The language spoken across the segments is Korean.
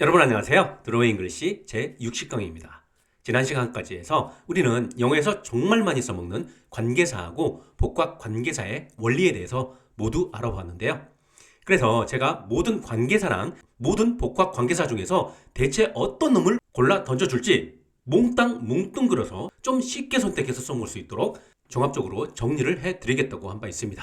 여러분 안녕하세요. 드로잉 글씨 제 60강입니다. 지난 시간까지 해서 우리는 영어에서 정말 많이 써먹는 관계사하고 복합 관계사의 원리에 대해서 모두 알아봤는데요. 그래서 제가 모든 관계사랑 모든 복합 관계사 중에서 대체 어떤 놈을 골라 던져줄지 몽땅 뭉뚱그려서 좀 쉽게 선택해서 써먹을 수 있도록 종합적으로 정리를 해드리겠다고 한 바 있습니다.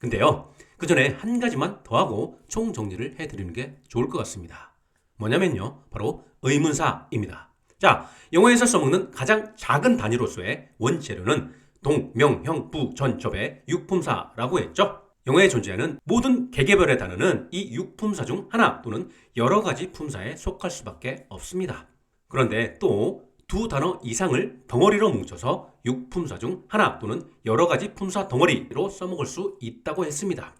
근데요, 그 전에 한 가지만 더 하고 총 정리를 해드리는 게 좋을 것 같습니다. 뭐냐면요, 바로 의문사입니다. 자, 영어에서 써먹는 가장 작은 단위로서의 원재료는 동, 명, 형, 부, 전, 접의 육품사라고 했죠. 영어에 존재하는 모든 개개별의 단어는 이 육품사 중 하나 또는 여러 가지 품사에 속할 수밖에 없습니다. 그런데 또 두 단어 이상을 덩어리로 뭉쳐서 육품사 중 하나 또는 여러 가지 품사 덩어리로 써먹을 수 있다고 했습니다.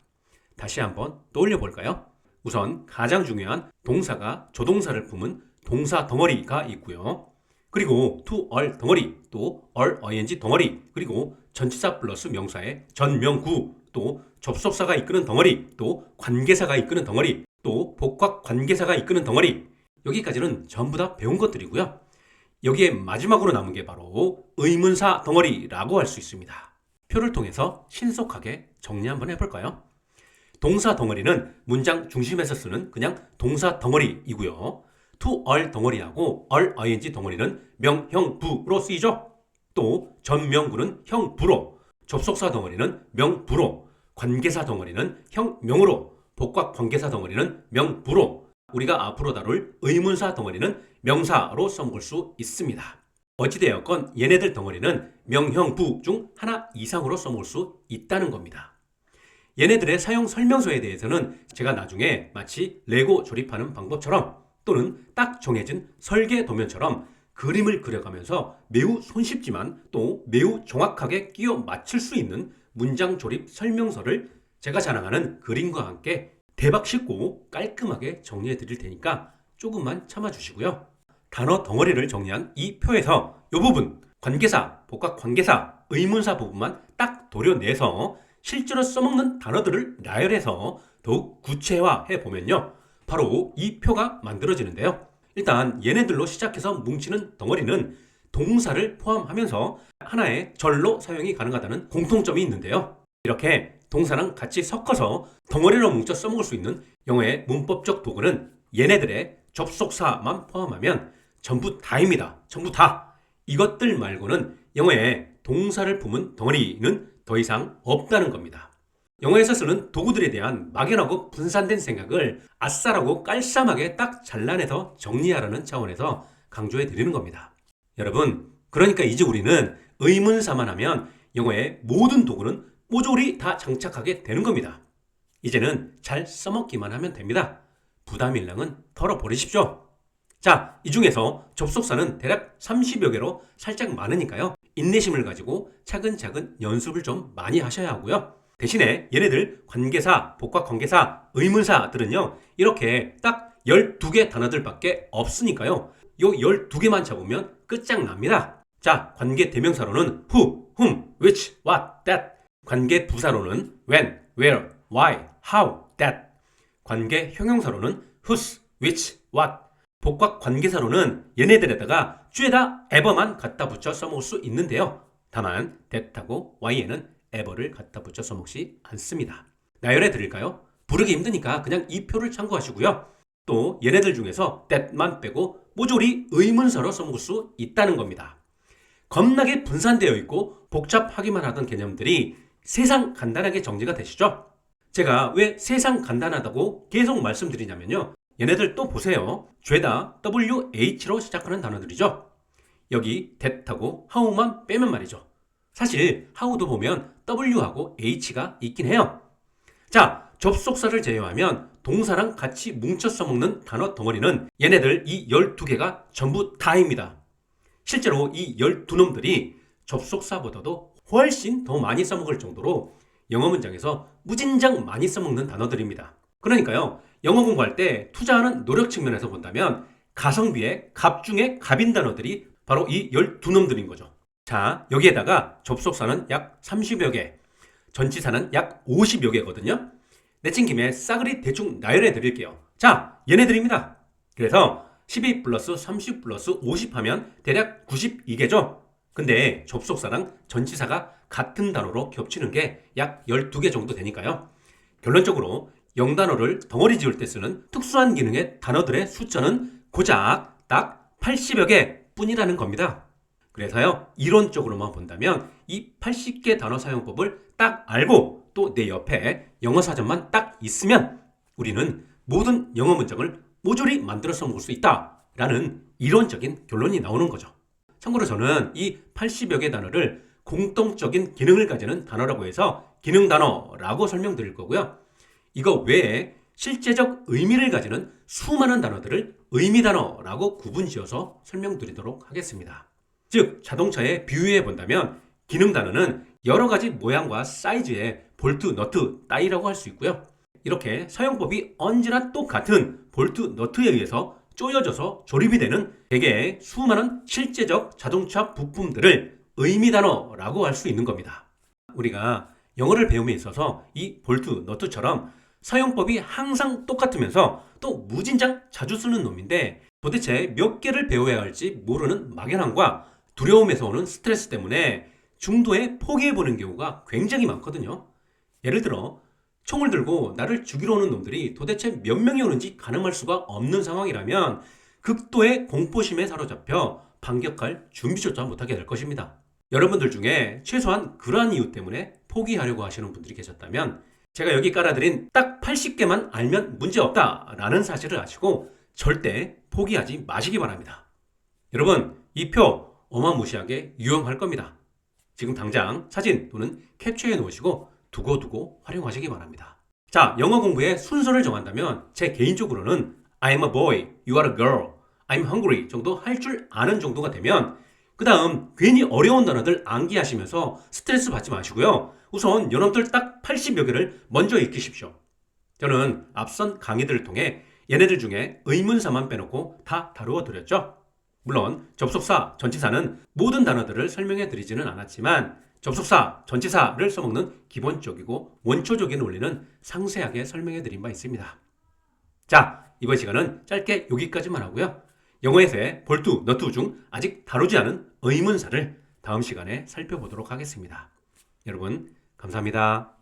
다시 한번 떠올려 볼까요? 우선 가장 중요한 동사가 조동사를 품은 동사 덩어리가 있고요. 그리고 to 얼 덩어리, 또 얼 ing 덩어리, 그리고 전치사 플러스 명사의 전명구, 또 접속사가 이끄는 덩어리, 또 관계사가 이끄는 덩어리, 또 복합 관계사가 이끄는 덩어리. 여기까지는 전부 다 배운 것들이고요. 여기에 마지막으로 남은 게 바로 의문사 덩어리라고 할 수 있습니다. 표를 통해서 신속하게 정리 한번 해볼까요? 동사 덩어리는 문장 중심에서 쓰는 그냥 동사 덩어리이고요. to 얼 덩어리하고 얼 ing 덩어리는 명, 형, 부로 쓰이죠. 또 전명구는 형, 부로, 접속사 덩어리는 명, 부로, 관계사 덩어리는 형, 명으로, 복합 관계사 덩어리는 명, 부로, 우리가 앞으로 다룰 의문사 덩어리는 명사로 써먹을 수 있습니다. 어찌되었건 얘네들 덩어리는 명형부 중 하나 이상으로 써먹을 수 있다는 겁니다. 얘네들의 사용 설명서에 대해서는 제가 나중에 마치 레고 조립하는 방법처럼 또는 딱 정해진 설계 도면처럼 그림을 그려가면서 매우 손쉽지만 또 매우 정확하게 끼워 맞출 수 있는 문장 조립 설명서를 제가 자랑하는 그림과 함께 대박 쉽고 깔끔하게 정리해 드릴 테니까 조금만 참아 주시고요. 단어 덩어리를 정리한 이 표에서 이 부분 관계사, 복합 관계사, 의문사 부분만 딱 도려내서 실제로 써먹는 단어들을 나열해서 더욱 구체화해 보면요. 바로 이 표가 만들어지는데요. 일단 얘네들로 시작해서 뭉치는 덩어리는 동사를 포함하면서 하나의 절로 사용이 가능하다는 공통점이 있는데요. 이렇게 동사랑 같이 섞어서 덩어리로 뭉쳐 써먹을 수 있는 영어의 문법적 도구는 얘네들의 접속사만 포함하면 전부 다입니다. 전부 다. 이것들 말고는 영어에 동사를 품은 덩어리는 더 이상 없다는 겁니다. 영어에서 쓰는 도구들에 대한 막연하고 분산된 생각을 아싸라고 깔쌈하게 딱 잘라내서 정리하라는 차원에서 강조해 드리는 겁니다. 여러분, 그러니까 이제 우리는 의문사만 하면 영어의 모든 도구는 모조리 다 장착하게 되는 겁니다. 이제는 잘 써먹기만 하면 됩니다. 부담 일랑은 털어버리십시오. 자, 이 중에서 접속사는 대략 30여 개로 살짝 많으니까요. 인내심을 가지고 차근차근 연습을 좀 많이 하셔야 하고요. 대신에 얘네들 관계사, 복합 관계사, 의문사들은요. 이렇게 딱 12개 단어들밖에 없으니까요. 요 12개만 잡으면 끝장납니다. 자, 관계 대명사로는 who, whom, which, what, that. 관계 부사로는 when, where, why, how, that. 관계 형용사로는 whose, which, what. 복합 관계사로는 얘네들에다가 주에다 ever만 갖다 붙여 써먹을 수 있는데요. 다만 that하고 y에는 ever를 갖다 붙여 써먹지 않습니다. 나열해 드릴까요? 부르기 힘드니까 그냥 이 표를 참고하시고요. 또 얘네들 중에서 that만 빼고 모조리 의문사로 써먹을 수 있다는 겁니다. 겁나게 분산되어 있고 복잡하기만 하던 개념들이 세상 간단하게 정리가 되시죠? 제가 왜 세상 간단하다고 계속 말씀드리냐면요. 얘네들 또 보세요. 죄다 WH로 시작하는 단어들이죠. 여기 that하고 how만 빼면 말이죠. 사실 how도 보면 W하고 H가 있긴 해요. 자, 접속사를 제외하면 동사랑 같이 뭉쳐 써먹는 단어 덩어리는 얘네들 이 12개가 전부 다입니다. 실제로 이 12놈들이 접속사보다도 훨씬 더 많이 써먹을 정도로 영어 문장에서 무진장 많이 써먹는 단어들입니다. 그러니까요, 영어 공부할 때 투자하는 노력 측면에서 본다면 가성비의 갑 중에 갑인 단어들이 바로 이 12놈들인 거죠. 자, 여기에다가 접속사는 약 30여 개, 전치사는 약 50여 개거든요. 내친 김에 싸그리 대충 나열해 드릴게요. 자, 얘네들입니다. 그래서 12 플러스 30 플러스 50 하면 대략 92개죠. 근데 접속사랑 전치사가 같은 단어로 겹치는 게 약 12개 정도 되니까요. 결론적으로 영단어를 덩어리 지을 때 쓰는 특수한 기능의 단어들의 숫자는 고작 딱 80여 개 뿐이라는 겁니다. 그래서요, 이론적으로만 본다면 이 80개 단어 사용법을 딱 알고 또 내 옆에 영어 사전만 딱 있으면 우리는 모든 영어 문장을 모조리 만들어 써먹을 수 있다라는 이론적인 결론이 나오는 거죠. 참고로 저는 이 80여 개 단어를 공통적인 기능을 가지는 단어라고 해서 기능 단어라고 설명드릴 거고요. 이거 외에 실제적 의미를 가지는 수많은 단어들을 의미 단어라고 구분 지어서 설명드리도록 하겠습니다. 즉, 자동차에 비유해 본다면 기능 단어는 여러 가지 모양과 사이즈의 볼트, 너트, 따위라고 할 수 있고요. 이렇게 사용법이 언제나 똑같은 볼트, 너트에 의해서 쪼여져서 조립이 되는 대개의 수많은 실제적 자동차 부품들을 의미 단어라고 할 수 있는 겁니다. 우리가 영어를 배움에 있어서 이 볼트, 너트처럼 사용법이 항상 똑같으면서 또 무진장 자주 쓰는 놈인데 도대체 몇 개를 배워야 할지 모르는 막연함과 두려움에서 오는 스트레스 때문에 중도에 포기해보는 경우가 굉장히 많거든요. 예를 들어 총을 들고 나를 죽이러 오는 놈들이 도대체 몇 명이 오는지 가늠할 수가 없는 상황이라면 극도의 공포심에 사로잡혀 반격할 준비조차 못하게 될 것입니다. 여러분들 중에 최소한 그러한 이유 때문에 포기하려고 하시는 분들이 계셨다면 제가 여기 깔아드린 딱 80개만 알면 문제없다 라는 사실을 아시고 절대 포기하지 마시기 바랍니다. 여러분, 이 표 어마무시하게 유용할 겁니다. 지금 당장 사진 또는 캡처해 놓으시고 두고두고 활용하시기 바랍니다. 자, 영어 공부의 순서를 정한다면 제 개인적으로는 I'm a boy, you are a girl, I'm hungry 정도 할 줄 아는 정도가 되면 그 다음 괜히 어려운 단어들 암기하시면서 스트레스 받지 마시고요. 우선 연어들 딱 80여 개를 먼저 익히십시오. 저는 앞선 강의들을 통해 얘네들 중에 의문사만 빼놓고 다 다루어 드렸죠. 물론 접속사, 전치사는 모든 단어들을 설명해 드리지는 않았지만 접속사, 전치사를 써먹는 기본적이고 원초적인 원리는 상세하게 설명해 드린 바 있습니다. 자, 이번 시간은 짧게 여기까지만 하고요. 영어에서의 볼트, 너트 중 아직 다루지 않은 의문사를 다음 시간에 살펴보도록 하겠습니다. 여러분, 감사합니다.